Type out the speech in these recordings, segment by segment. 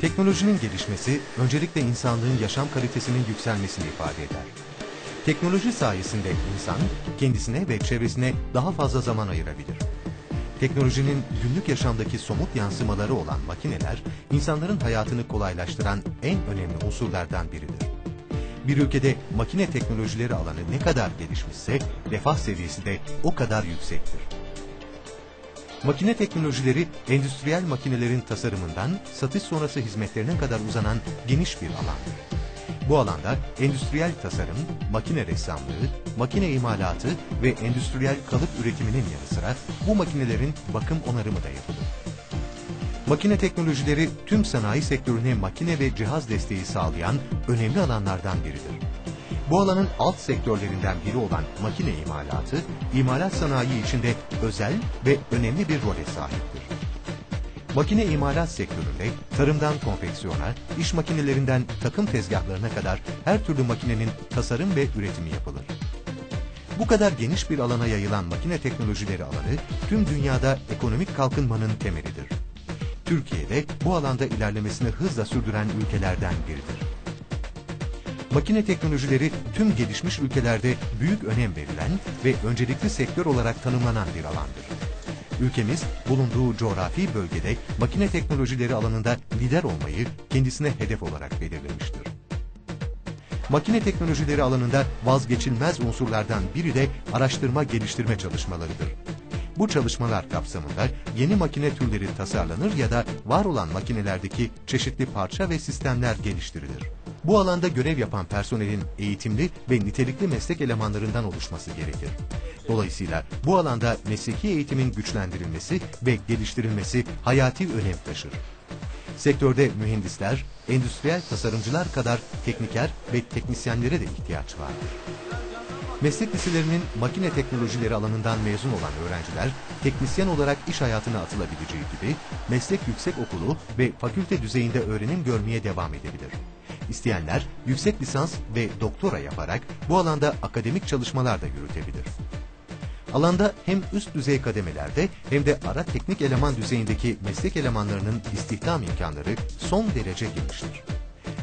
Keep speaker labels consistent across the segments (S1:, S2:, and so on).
S1: Teknolojinin gelişmesi öncelikle insanlığın yaşam kalitesinin yükselmesini ifade eder. Teknoloji sayesinde insan kendisine ve çevresine daha fazla zaman ayırabilir. Teknolojinin günlük yaşamdaki somut yansımaları olan makineler, insanların hayatını kolaylaştıran en önemli unsurlardan biridir. Bir ülkede makine teknolojileri alanı ne kadar gelişmişse, refah seviyesi de o kadar yüksektir. Makine teknolojileri, endüstriyel makinelerin tasarımından satış sonrası hizmetlerine kadar uzanan geniş bir alandır. Bu alanda endüstriyel tasarım, makine ressamlığı, makine imalatı ve endüstriyel kalıp üretiminin yanı sıra bu makinelerin bakım onarımı da yapılır. Makine teknolojileri tüm sanayi sektörüne makine ve cihaz desteği sağlayan önemli alanlardan biridir. Bu alanın alt sektörlerinden biri olan makine imalatı, imalat sanayi içinde özel ve önemli bir role sahiptir. Makine imalat sektöründe tarımdan konfeksiyona, iş makinelerinden takım tezgahlarına kadar her türlü makinenin tasarım ve üretimi yapılır. Bu kadar geniş bir alana yayılan makine teknolojileri alanı tüm dünyada ekonomik kalkınmanın temelidir. Türkiye'de bu alanda ilerlemesini hızla sürdüren ülkelerden biridir. Makine teknolojileri tüm gelişmiş ülkelerde büyük önem verilen ve öncelikli sektör olarak tanımlanan bir alandır. Ülkemiz bulunduğu coğrafi bölgede makine teknolojileri alanında lider olmayı kendisine hedef olarak belirlemiştir. Makine teknolojileri alanında vazgeçilmez unsurlardan biri de araştırma geliştirme çalışmalarıdır. Bu çalışmalar kapsamında yeni makine türleri tasarlanır ya da var olan makinelerdeki çeşitli parça ve sistemler geliştirilir. Bu alanda görev yapan personelin eğitimli ve nitelikli meslek elemanlarından oluşması gerekir. Dolayısıyla bu alanda mesleki eğitimin güçlendirilmesi ve geliştirilmesi hayati önem taşır. Sektörde mühendisler, endüstriyel tasarımcılar kadar tekniker ve teknisyenlere de ihtiyaç vardır. Meslek liselerinin makine teknolojileri alanından mezun olan öğrenciler teknisyen olarak iş hayatına atılabileceği gibi meslek yüksek okulu ve fakülte düzeyinde öğrenim görmeye devam edebilir. İsteyenler yüksek lisans ve doktora yaparak bu alanda akademik çalışmalar da yürütebilir. Alanda hem üst düzey kademelerde hem de ara teknik eleman düzeyindeki meslek elemanlarının istihdam imkanları son derece geniştir.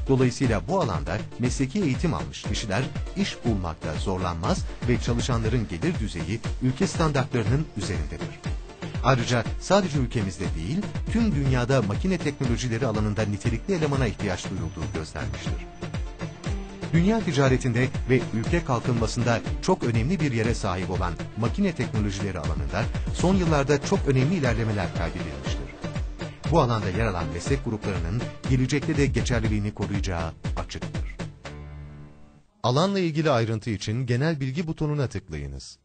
S1: Dolayısıyla bu alanda mesleki eğitim almış kişiler iş bulmakta zorlanmaz ve çalışanların gelir düzeyi ülke standartlarının üzerindedir. Ayrıca sadece ülkemizde değil, tüm dünyada makine teknolojileri alanında nitelikli elemana ihtiyaç duyulduğu gözlenmiştir. Dünya ticaretinde ve ülke kalkınmasında çok önemli bir yere sahip olan makine teknolojileri alanında son yıllarda çok önemli ilerlemeler kaydedilmiştir. Bu alanda yer alan meslek gruplarının gelecekte de geçerliliğini koruyacağı açıktır. Alanla ilgili ayrıntı için genel bilgi butonuna tıklayınız.